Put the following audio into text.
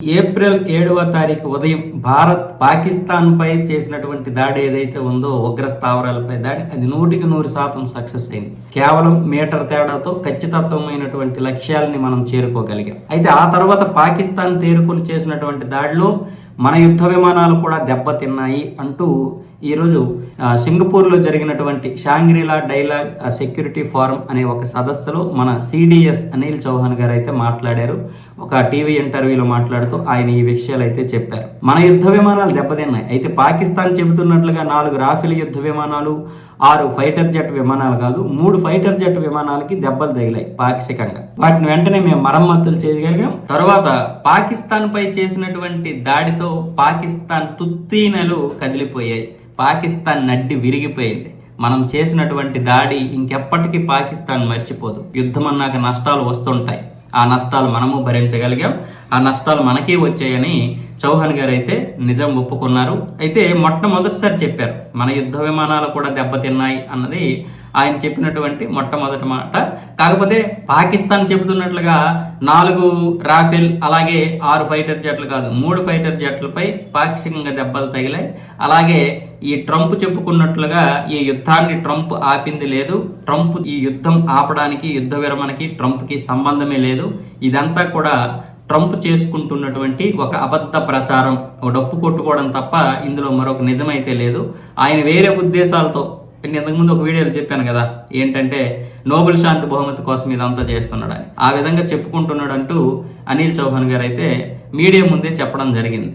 April ఏడవ తారీఖు ఉదయం భారత్ పాకిస్తాన్పై చేసినటువంటి దాడి ఏదైతే ఉందో ఉగ్ర స్థావరాలపై దాడి అది నూటికి నూరు శాతం సక్సెస్ అయింది. కేవలం మీటర్ తేడాతో ఖచ్చితత్వమైనటువంటి లక్ష్యాలని మనం చేరుకోగలిగాం. అయితే ఆ తర్వాత పాకిస్తాన్ తేరుకులు చేసినటువంటి దాడిలో మన యుద్ధ విమానాలు కూడా దెబ్బతిన్నాయి అంటూ ఈరోజు సింగపూర్లో జరిగినటువంటి షాంగ్రీలా డైలాగ్ సెక్యూరిటీ ఫోరం అనే ఒక సదస్సులో మన సిడిఎస్ అనిల్ చౌహాన్ గారు అయితే మాట్లాడారు. ఒక టీవీ ఇంటర్వ్యూలో మాట్లాడుతూ ఆయన ఈ విషయాలు అయితే చెప్పారు. మన యుద్ధ విమానాలు దెబ్బతిన్నాయి. అయితే పాకిస్తాన్ చెబుతున్నట్లుగా నాలుగు రాఫెల్ యుద్ధ విమానాలు ఆరు ఫైటర్ జెట్ విమానాలు కాదు మూడు ఫైటర్ జెట్ విమానాలకి దెబ్బలు తగిలాయి పాక్షికంగా. వాటిని వెంటనే మేము మరమ్మతులు చేయగలిగాం. తర్వాత పాకిస్తాన్ పై చేసినటువంటి దాడితో పాకిస్తాన్ తుత్తీనలు కదిలిపోయాయి. పాకిస్తాన్ నడ్డి విరిగిపోయింది. మనం చేసినటువంటి దాడి ఇంకెప్పటికీ పాకిస్తాన్ మర్చిపోదు. యుద్ధం అన్నాక నష్టాలు వస్తుంటాయి. ఆ నష్టాలు మనము భరించగలిగాం. ఆ నష్టాలు మనకే వచ్చాయని చౌహాన్ గారు అయితే నిజం ఒప్పుకున్నారు. అయితే మొట్టమొదటిసారి చెప్పారు మన యుద్ధ విమానాలు కూడా దెబ్బతిన్నాయి అన్నది ఆయన చెప్పినటువంటి మొట్టమొదటి మాట. కాకపోతే పాకిస్తాన్ చెబుతున్నట్లుగా నాలుగు రాఫెల్ అలాగే ఆరు ఫైటర్ జెట్లు కాదు మూడు ఫైటర్ జెట్లపై పాక్షికంగా దెబ్బలు తగిలాయి. అలాగే ఈ ట్రంప్ చెప్పుకున్నట్లుగా ఈ యుద్ధాన్ని ట్రంప్ ఆపింది లేదు. ట్రంప్ ఈ యుద్ధం ఆపడానికి యుద్ధ విరమణకి ట్రంప్కి సంబంధమే లేదు. ఇదంతా కూడా ట్రంప్ చేసుకుంటున్నటువంటి ఒక అబద్ధ ప్రచారం ఒక డప్పు కొట్టుకోవడం తప్ప ఇందులో మరొక నిజమైతే లేదు. ఆయన వేరే ఉద్దేశాలతో నేను ఇంతకుముందు ఒక వీడియోలో చెప్పాను కదా ఏంటంటే నోబెల్ శాంతి బహుమతి కోసం ఇదంతా చేస్తున్నాడని. ఆ విధంగా చెప్పుకుంటున్నాడంటూ అనిల్ చౌహాన్ గారు అయితే మీడియా ముందే చెప్పడం జరిగింది.